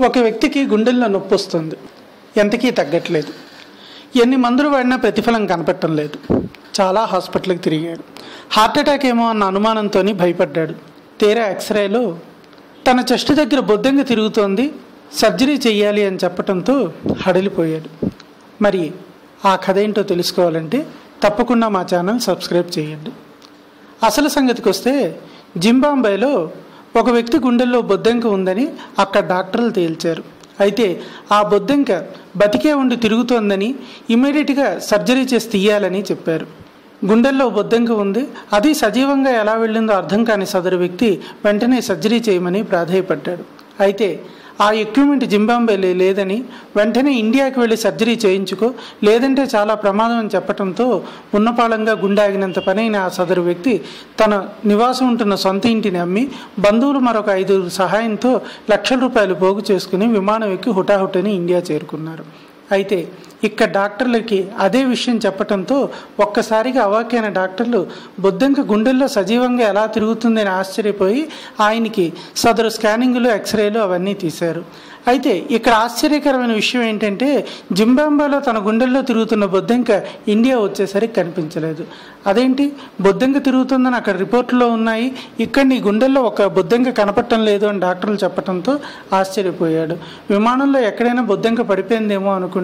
ఒక వ్యక్తికి గుండెల్లో నొప్పి వస్తుంది. ఎంతకీ తగ్గట్లేదు. ఎన్ని మందులు వాడినా ప్రతిఫలం కనపడటం లేదు. చాలా హాస్పిటల్కి తిరిగాడు. హార్ట్ అటాక్ ఏమో అన్న అనుమానంతో భయపడ్డాడు. తీరా ఎక్స్రేలో తన చెస్ట్ దగ్గర బొద్దంగా తిరుగుతోంది. సర్జరీ చేయాలి అని చెప్పడంతో హడలిపోయాడు. మరి ఆ కథ ఏంటో తెలుసుకోవాలంటే తప్పకుండా మా ఛానల్ సబ్స్క్రైబ్ చేయండి. అసలు సంగతికి వస్తే జింబాంబేలో ఒక వ్యక్తి గుండెల్లో బొద్దంక ఉందని అక్కడ డాక్టర్లు తేల్చారు. అయితే ఆ బొద్దంక బతికే ఉండి తిరుగుతోందని ఇమీడియట్గా సర్జరీ చేసి తీయాలని చెప్పారు. గుండెల్లో బొద్దంక ఉంది. అది సజీవంగా ఎలా వెళ్ళిందో అర్థం కాని సదరు వ్యక్తి వెంటనే సర్జరీ చేయమని ప్రాధాయపడ్డాడు. అయితే ఆ ఎక్విప్మెంట్ జింబాంబేలే లేదని వెంటనే ఇండియాకి వెళ్ళి సర్జరీ చేయించుకో లేదంటే చాలా ప్రమాదం అని చెప్పడంతో ఉన్నపాళంగా గుండాగినంత పనైన ఆ సదరు వ్యక్తి తన నివాసం ఉంటున్న సొంత ఇంటిని అమ్మి బంధువులు మరొక ఐదుగురు సహాయంతో లక్షల రూపాయలు పోగు చేసుకుని విమానం ఎక్కి హుటాహుటని ఇండియా చేరుకున్నారు. అయితే ఇక్కడ డాక్టర్లకి అదే విషయం చెప్పటంతో ఒక్కసారిగా అవాకైన డాక్టర్లు బొద్దంక గుండెల్లో సజీవంగా ఎలా తిరుగుతుందని ఆశ్చర్యపోయి ఆయనకి సదరు స్కానింగ్లు ఎక్స్రేలు అవన్నీ తీశారు. అయితే ఇక్కడ ఆశ్చర్యకరమైన విషయం ఏంటంటే జింబాంబేలో తన గుండెల్లో తిరుగుతున్న బొద్దంక ఇండియా వచ్చేసరికి కనిపించలేదు. అదేంటి? బొద్దంక తిరుగుతుందని అక్కడ రిపోర్టులో ఉన్నాయి. ఇక్కడ నీ గుండెల్లో ఒక బొద్దంక కనపడటం లేదు అని డాక్టర్లు చెప్పడంతో ఆశ్చర్యపోయాడు. విమానంలో ఎక్కడైనా బొద్దంక పడిపోయిందేమో అనుకుంటే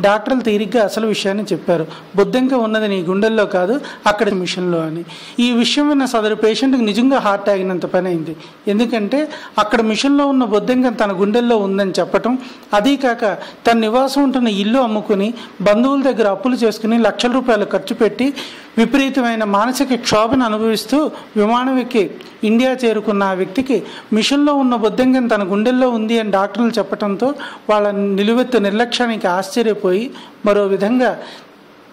డాక్టర్లు తీరిగ్గా అసలు విషయాన్ని చెప్పారు. బొద్దంక ఉన్నది నీ గుండెల్లో కాదు అక్కడ మిషన్లో అని. ఈ విషయం విన్న సదరు పేషెంట్కి నిజంగా హార్ట్ ఆగినంత పని అయింది. ఎందుకంటే అక్కడ మిషన్లో ఉన్న బొద్దంక తన గుండెల్లో ఉందని చెప్పటం అదీ కాక తన నివాసం ఉంటున్న ఇల్లు అమ్ముకుని బంధువుల దగ్గర అప్పులు చేసుకుని లక్షల రూపాయలు ఖర్చు పెట్టి విపరీతమైన మానసిక క్షోభను అనుభవిస్తూ విమానం ఎక్కి ఇండియా చేరుకున్న ఆ వ్యక్తికి మిషన్లో ఉన్న బొద్దంగం తన గుండెల్లో ఉంది అని డాక్టర్లు చెప్పడంతో వాళ్ళ నిలువెత్తు నిర్లక్ష్యానికి ఆశ్చర్యపోయి మరో విధంగా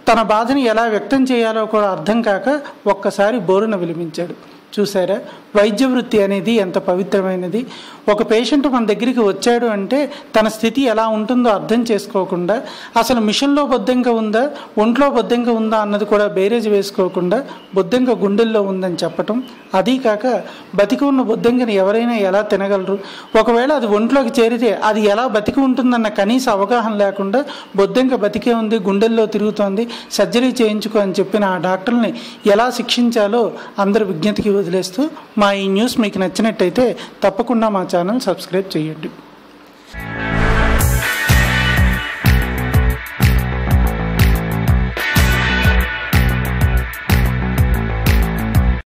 తన బాధని ఎలా వ్యక్తం చేయాలో కూడా అర్థం కాక ఒక్కసారి బోరున విలిపించాడు చూసారా? వైద్య వృత్తి అనేది ఎంత పవిత్రమైనది. ఒక పేషెంట్ మన దగ్గరికి వచ్చాడు అంటే తన స్థితి ఎలా ఉంటుందో అర్థం చేసుకోకుండా అసలు మిషన్లో బొద్దంక ఉందా ఒంట్లో బొద్దంక ఉందా అన్నది కూడా బేరేజ్ వేసుకోకుండా బొద్దంక గుండెల్లో ఉందని చెప్పటం. అదీ కాక బతికి ఉన్న బొద్దంకని ఎవరైనా ఎలా తినగలరు? ఒకవేళ అది ఒంట్లోకి చేరితే అది ఎలా బతికి ఉంటుందన్న కనీస అవగాహన లేకుండా బొద్దంక బతికే ఉంది గుండెల్లో తిరుగుతోంది సర్జరీ చేయించుకో అని చెప్పిన ఆ డాక్టర్ని ఎలా శిక్షించాలో అందరు విజ్ఞతకి వదిలేస్తూ మా ఈ న్యూస్ మీకు నచ్చినట్టయితే తప్పకుండా మా ఛానల్ సబ్స్క్రైబ్ చేయండి.